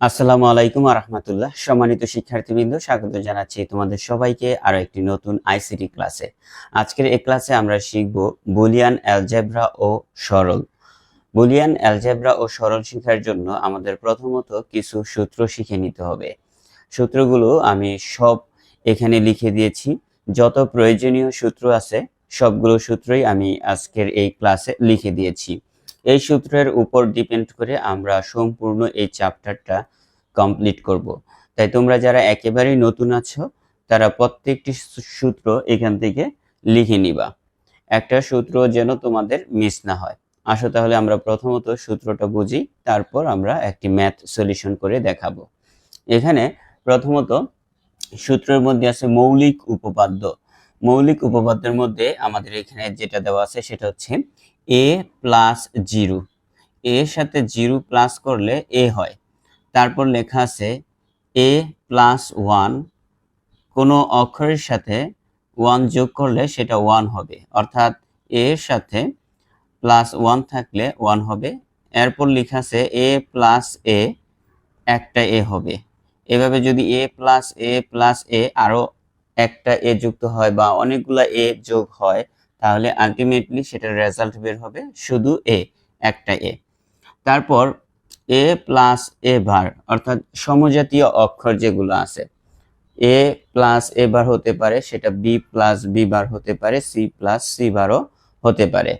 আসসালামু আলাইকুম রহমতুল্লাহ। সম্মানিত শিক্ষার্থীবৃন্দ, স্বাগত জানাচ্ছি তোমাদের সবাইকে আরও একটি নতুন আইসিটি ক্লাসে। আজকের এই ক্লাসে আমরা শিখব বুলিয়ান অ্যালজেব্রা ও সরল। বুলিয়ান অ্যালজেব্রা ও সরল শেখার জন্য আমাদের প্রথমত কিছু সূত্র শিখে নিতে হবে। সূত্রগুলো আমি সব এখানে লিখে দিয়েছি। যত প্রয়োজনীয় সূত্র আছে, সবগুলো সূত্রই আমি আজকের এই ক্লাসে লিখে দিয়েছি। এই সূত্রের উপর ডিপেন্ড করে আমরা সম্পূর্ণ এই চ্যাপ্টারটা কমপ্লিট করব। তাই তোমরা যারা একেবারেই নতুন আছো, তারা প্রত্যেকটি সূত্র এখান থেকে লিখে নিবা। একটা সূত্র যেন তোমাদের মিস না হয়। আসো তাহলে আমরা প্রথমত সূত্রটা বুঝি, তারপর আমরা একটি ম্যাথ সলিউশন করে দেখাবো। এখানে প্রথমত সূত্রের মধ্যে আছে মৌলিক উপপাদ্য। মৌলিক উপপাদ্যের মধ্যে আমাদের এখানে যেটা দেওয়া আছে সেটা হচ্ছে এ প্লাস জিরো এর সাথে জিরো প্লাস করলে এ হয়। তারপর লেখা আছে এ প্লাস ওয়ান কোনো অক্ষরের সাথে ওয়ান যোগ করলে সেটা ওয়ান হবে। অর্থাৎ এর সাথে প্লাস ওয়ান থাকলে ওয়ান হবে। এরপর লেখা আছে এ প্লাস এ একটা এ হবে। এভাবে যদি এ প্লাস এ প্লাস এ আরও একটা এ যুক্ত হয় বা অনেকগুলা এ যোগ হয় তাহলে আলটিমেটলি সেটার রেজাল্ট বের হবে শুধু এ একটা এ তারপর এ প্লাস এ বার অর্থাৎ সমজাতীয় অক্ষর যেগুলো আছে। এ প্লাস এ বার হতে পারে, সেটা বি প্লাস বি বার হতে পারে সি প্লাস সি বারও হতে পারে।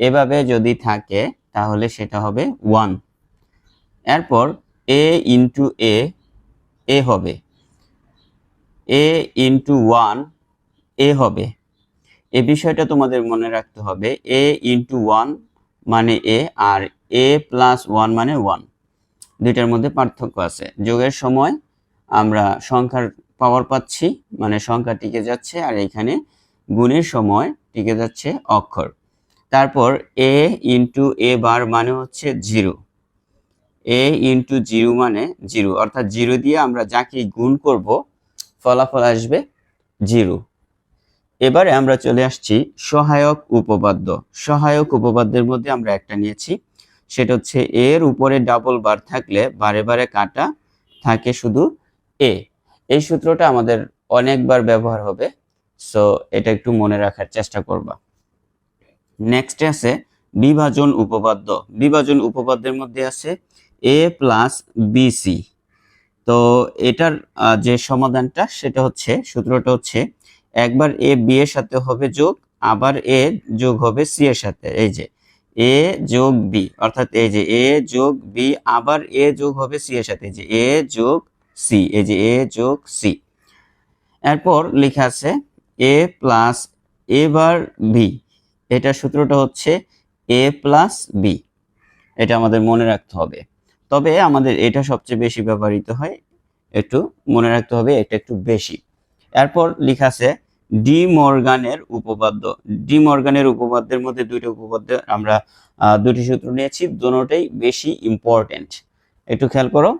এভাবে যদি থাকে, তাহলে সেটা হবে ওয়ান এরপর এ ইন্টু এ এ হবে। এ ইন্টু ওয়ান এ হবে। এই বিষয়টা তোমাদের মনে রাখতে হবে এ ইন্টু ওয়ান মানে এ আর এ প্লাস ওয়ান মানে ওয়ান দুইটার মধ্যে পার্থক্য আছে। যোগের সময় আমরা সংখ্যার পাওয়ার পাচ্ছি মানে সংখ্যা টিকে যাচ্ছে, আর এখানে গুণের সময় টিকে যাচ্ছে অক্ষর। তারপর এ ইন্টু এ বার মানে হচ্ছে জিরো এ ইন্টু জিরো মানে জিরো অর্থাৎ জিরো দিয়ে আমরা যাকে গুণ করব, ফলাফল আসবে জিরো এবারে আমরা চলে আসছি সহায়ক উপপাদ্য। সহায়ক উপপাদ্যের মধ্যে আমরা একটা নিয়েছি। সেটা হচ্ছে এর উপরে ডাবল বার থাকলে বারে বারে কাটা থাকে শুধু এ এই সূত্রটা আমাদের অনেকবার ব্যবহার হবে। সো এটা একটু মনে রাখার চেষ্টা করবা। নেক্সট আছে বিভাজন উপপাদ্য। বিভাজন উপপাদ্যের মধ্যে আছে এ প্লাস বিসি তো এটার যে সমাধানটা, সেটা হচ্ছে, সূত্রটা হচ্ছে একবার এ বি এর সাথে হবে যোগ, আবার এ যোগ হবে সি এর সাথে। এই যে, এ যোগ বি, অর্থাৎ এই যে এ যোগ বি, আবার এ যোগ হবে সি এর সাথে। এই যে, এ যোগ সি, এই যে এ যোগ সি। এরপর লেখা আছে, A plus A bar B, এটা সূত্রটা হচ্ছে এ প্লাস বি। এটা আমাদের মনে রাখতে হবে। তবে আমাদের এটা সবচেয়ে বেশি ব্যবহৃত হয়, একটু মনে রাখতে হবে, এটা একটু বেশি। এরপর লেখা আছে, ডি মর্গানের উপপাদ্য। ডি মর্গানের উপপাদ্যের মধ্যে দুইটা উপপাদ্য আমরা দুটি সূত্র নিয়েছি দুটোটাই বেশি ইম্পর্টেন্ট একটু খেয়াল করো,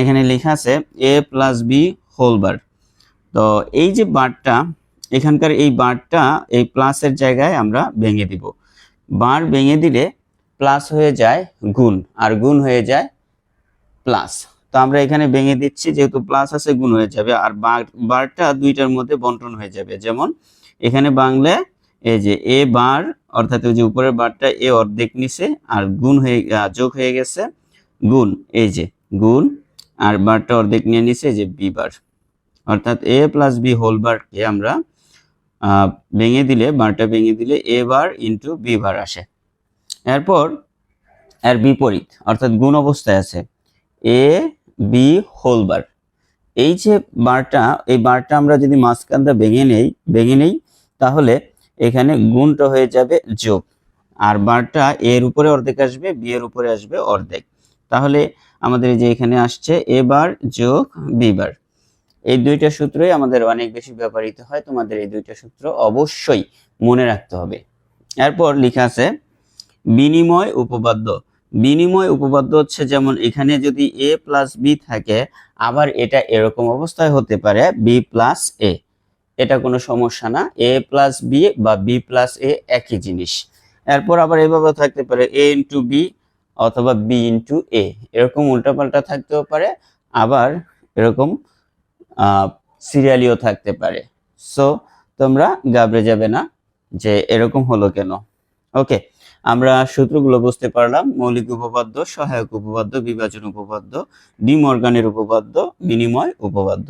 এখানে লেখা আছে, A plus B whole bar. তো এই যে বারটা, এখানকার এই বারটা এই প্লাসের জায়গায় আমরা ভেঙে দিব। বার ভেঙে দিলে প্লাস হয়ে যায় গুণ, আর গুণ হয়ে যায় প্লাস। তো আমরা এখানে ভেঙে দিচ্ছি, যেহেতু প্লাস আছে, গুণ হয়ে যাবে। আর বার- বারটা দুইটার মধ্যে বন্টন হয়ে যাবে। যেমন এখানে বাংলা এই যে এ বার, অর্থাৎ ওই যে উপরের বারটা এ অর্ধেক নিছে, আর গুণ হয়ে যোগ হয়ে গেছে, গুণ, এই যে গুণ, আর বারটা অর্ধেক নিয়ে নিছে যে বি বার। অর্থাৎ এ প্লাস বি হোল বারকে আমরা ভেঙে দিলে, বারটা ভেঙে দিলে এ বার ইন্টু বি বার আসে। এরপর, এর বিপরীত, অর্থাৎ গুণ অবস্থায় আছে এ বি হোল বার এই যে বারটা এই বারটা আমরা যদি মাঝখানটা ভেঙে নেই ভেঙে নেই, তাহলে এখানে গুণটা হয়ে যাবে যোগ। আর বারটা এর উপরে অর্ধেক আসবে বি এর উপরে আসবে অর্ধেক। তাহলে আমাদের যে এখানে আসছে এ বার যোগ বি বার এই দুইটা সূত্রই আমাদের অনেক বেশি ব্যবহৃত হয়, তোমাদের এই দুইটা সূত্র অবশ্যই মনে রাখতে হবে। এরপর লেখা আছে, বিনিময় উপপাদ্য। বিনিময় উপপাদ্য হচ্ছে যেমন এখানে যদি এ প্লাস বি থাকে, আবার এটা এরকম অবস্থায় হতে পারে বি প্লাস এ এটা কোনো সমস্যা না। এ প্লাস বি বা বি প্লাস এ একই জিনিস। এরপর আবার এভাবে থাকতে পারে এ ইন্টু বি অথবা বি ইন্টু এ এরকম উল্টাপাল্টা থাকতেও পারে, আবার এরকম সিরিয়ালিও থাকতে পারে। সো তোমরা গাবড়ে যাবে না যে এরকম হলো কেন। ওকে আমরা সূত্রগুলো বুঝতে পারলাম, মৌলিক উপপাদ্য, সহায়ক উপপাদ্য, বিভাজন উপপাদ্য, ডিমর্গানের উপপাদ্য, বিনিময় উপপাদ্য।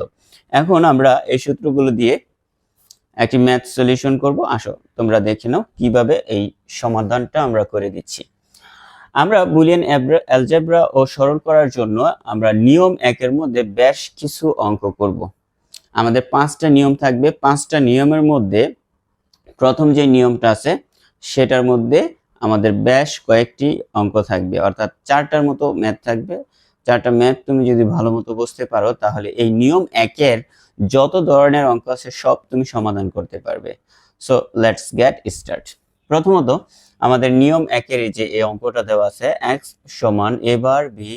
এখন আমরা এই সূত্রগুলো দিয়ে একটি ম্যাথ সলিউশন করব। আসো, তোমরা দেখে নাও কীভাবে এই সমাধানটা আমরা করে দিচ্ছি। আমরা বুলিয়ান অ্যালজেব্রা ও সরল করার জন্য আমরা নিয়ম একের মধ্যে বেশ কিছু অঙ্ক করব। আমাদের পাঁচটা নিয়ম থাকবে। পাঁচটা নিয়মের মধ্যে প্রথম যে নিয়মটা আছে, সেটার মধ্যে আমাদের বেশ কয়েকটি অঙ্ক থাকবে। অর্থাৎ চারটার মতো ম্যাথ থাকবে। চারটা ম্যাথ তুমি যদি ভালো মতো বুঝতে পারো, তাহলে এই নিয়ম একের যত ধরনের অঙ্ক আছে, সব তুমি সমাধান করতে পারবে। সো লেটস গেট স্টার্ট প্রথমত, আমাদের নিয়ম একের যে, এই অঙ্কটা দেওয়া আছে এক্স সমান A bar B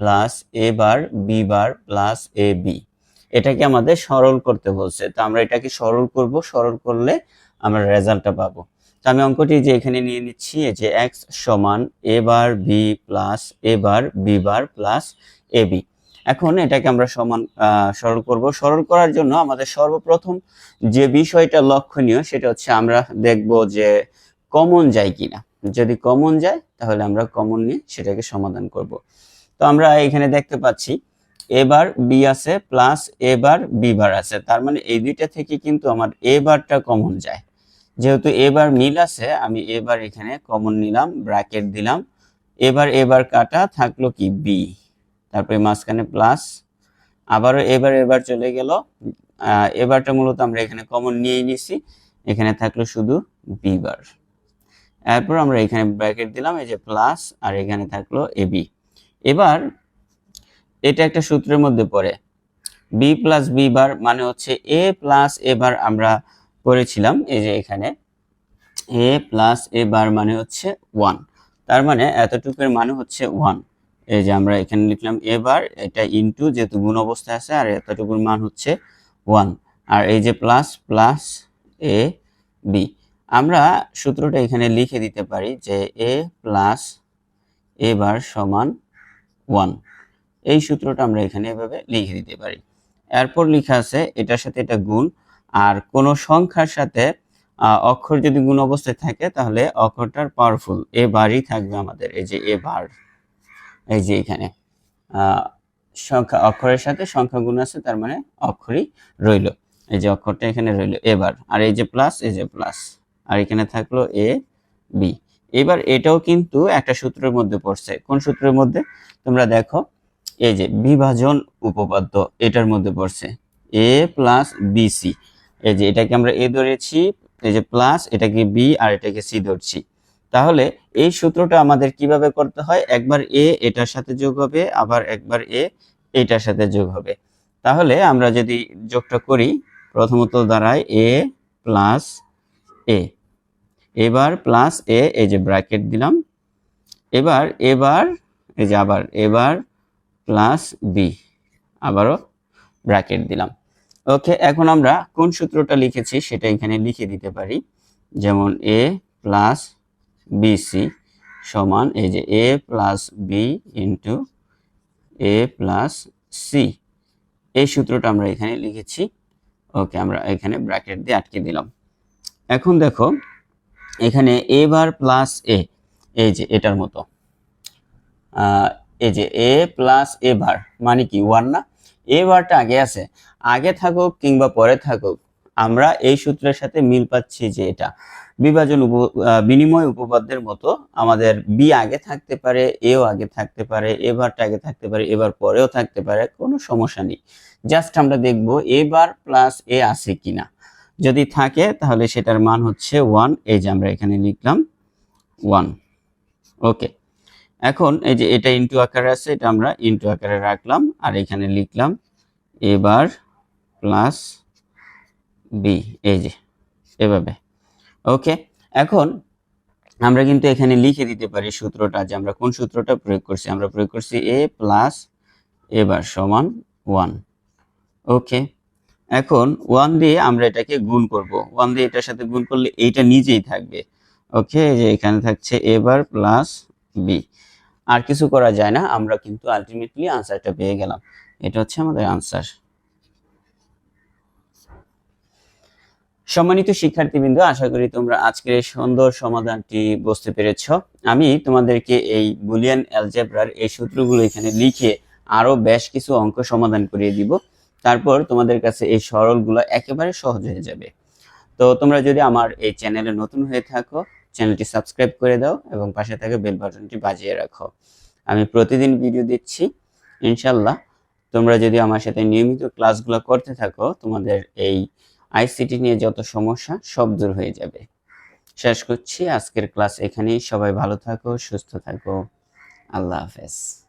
plus A bar B bar plus A B এটাকে আমাদের সরল করতে বলছে। তো আমরা এটাকে সরল করব। সরল করলে আমরা রেজাল্টটা পাবো। তো আমি অঙ্কটি যে এখানে নিয়ে নিচ্ছি যে এক্স সমান A bar B plus A bar B bar plus A B এখন এটাকে আমরা সমান সরল করব। সরল করার জন্য আমাদের সর্বপ্রথম যে বিষয়টা লক্ষণীয় সেটা হচ্ছে আমরা দেখব যে কমন যায় কিনা। যদি কমন যায়, তাহলে আমরা কমন নিয়ে সেটাকে সমাধান করব। তো আমরা এখানে দেখতে পাচ্ছি এবার বি আছে প্লাস এবার বি বার আছে। তার মানে এই দুইটা থেকে কিন্তু আমার এ বারটা কমন যায়। যেহেতু এবার মিল আছে, আমি এবার এখানে কমন নিলাম ব্র্যাকেট দিলাম। এবার এবার কাটা থাকল কি? বি তারপরে মাঝখানে প্লাস আবারও এবার এবার চলে গেল। এবারটা মূলত আমরা এখানে কমন নিয়েই নিছি। এখানে থাকল শুধু বি বার এরপর আমরা এখানে ব্র্যাকেট দিলাম, এই যে প্লাস আর এখানে থাকল এ বি এবার এটা একটা সূত্রের মধ্যে পড়ে। বি প্লাস বি বার মানে হচ্ছে এ প্লাস এবার আমরা করেছিলাম এই যে এখানে। এ প্লাস এ বার মানে হচ্ছে ওয়ান তার মানে এতটুকুর মানে হচ্ছে ওয়ান এই যে আমরা এখানে লিখলাম এ বার এটা ইনটু যেহেতু গুণ অবস্থায় আছে, আর এতটুকুর মান হচ্ছে ওয়ান আর এই যে প্লাস প্লাস এ বি আমরা সূত্রটা এখানে লিখে দিতে পারি যে এ প্লাস এ বার সমান ওয়ান এই সূত্রটা আমরা এখানে এভাবে লিখে দিতে পারি। এরপর লিখা আছে, এটার সাথে এটা গুণ আর কোন সংখ্যার সাথে অক্ষর যদি গুণ অবস্থায় থাকে, তাহলে অক্ষরটার পাওয়ারফুল এ বারই থাকবে আমাদের। এই যে এ বার এই যে এখানে। সংখ্যা, অক্ষরের সাথে সংখ্যা গুণ আছে, তার মানে অক্ষরই রইল। এই যে অক্ষরটা এখানে রইল এবার আর এই যে প্লাস এই যে প্লাস আর এখানে থাকল এ বি এবার এটাও কিন্তু একটা সূত্রের মধ্যে পড়ছে। কোন সূত্রের মধ্যে? তোমরা দেখো, এই যে বিভাজন উপপাদ্য, এটার মধ্যে পড়ছে। এ প্লাস বিসি এই যে এটাকে আমরা এ ধরেছি, এই যে প্লাস এটাকে বি আর এটাকে সি ধরছি। তাহলে এই সূত্রটা আমাদের কীভাবে করতে হয়? একবার এ এটার সাথে যোগ হবে, আবার একবার এ এটার সাথে যোগ হবে। তাহলে আমরা যদি যোগটা করি, প্রথমত দাঁড়ায় এ প্লাস এ এবার প্লাস এ এই যে ব্র্যাকেট দিলাম। এবার এবার, এই যে আবার, এবার প্লাস বি আবারও ব্র্যাকেট দিলাম। ওকে, এখন আমরা কোন সূত্রটা লিখেছি সেটা এখানে লিখে দিতে পারি। যেমন এ প্লাস বিসি সমান এই যে A plus B into A plus C এই সূত্রটা আমরা এখানে লিখেছি। ওকে, আমরা এখানে ব্র্যাকেট দিয়ে আটকে দিলাম। এখন দেখো, এখানে এ বার প্লাস এ এই যে এটার মতো। এই যে এ প্লাস এ বার মানে কি ওয়ান না? এ বারটা আগে আছে। আগে থাকুক কিংবা পরে থাকুক, আমরা এই সূত্রের সাথে মিল পাচ্ছি যে এটা। বিভাজন উপ বিনিময় উপপাদ্যের মতো আমাদের বি আগে থাকতে পারে এও আগে থাকতে পারে এবারটা আগে থাকতে পারে এবার পরেও থাকতে পারে, কোনো সমস্যা নেই। জাস্ট আমরা দেখব এবার প্লাস এ আছে কিনা। যদি থাকে তাহলে সেটার মান হচ্ছে ওয়ান এই যে আমরা এখানে লিখলাম ওয়ান ওকে এখন এই যে এটা ইনটু আকারে আছে, এটা আমরা ইনটু আকারে রাখলাম, আর এখানে লিখলাম এবার প্লাস বি এই যে, এভাবে। ওকে, এখন আমরা কিন্তু এখানে লিখে দিতে পারি সূত্রটা যে আমরা কোন সূত্রটা প্রয়োগ করছি। আমরা প্রয়োগ করছি এ প্লাস এবার সমান ওয়ান ওকে, এখন ওয়ান দিয়ে আমরা এটাকে গুণ করব। ওয়ান দিয়ে এটার সাথে গুণ করলে এইটা নিজেই থাকবে। ওকে যে এখানে থাকছে এবার প্লাস বি আর কিছু করা যায় না, আমরা কিন্তু আলটিমেটলি আনসারটা পেয়ে গেলাম। এটা হচ্ছে আমাদের আনসার সম্মানিত শিক্ষার্থীবৃন্দ, আশা করি তোমরা আজকের এই সুন্দর সমাধানটি বুঝতে পেরেছ। আমি তোমাদেরকে এই বুলিয়ান অ্যালজেব্রার এই সূত্রগুলো এখানে লিখে আরও বেশ কিছু অঙ্ক সমাধান করিয়ে দিব। তারপর তোমাদের কাছে এই সরলগুলো একেবারে সহজ হয়ে যাবে। তো তোমরা যদি আমার এই চ্যানেলে নতুন হয়ে থাকো চ্যানেলটি সাবস্ক্রাইব করে দাও এবং পাশে থাকা বেল বাটনটি বাজিয়ে রাখো। আমি প্রতিদিন ভিডিও দিচ্ছি। ইনশাল্লাহ তোমরা যদি আমার সাথে নিয়মিত ক্লাসগুলো করতে থাকো, তোমাদের এই আইসিটি নিয়ে যত সমস্যা, সব দূর হয়ে যাবে। শেষ করছি। আজকের ক্লাস এখানেই। সবাই ভালো থাকো, সুস্থ থাকো। আল্লাহ হাফেজ।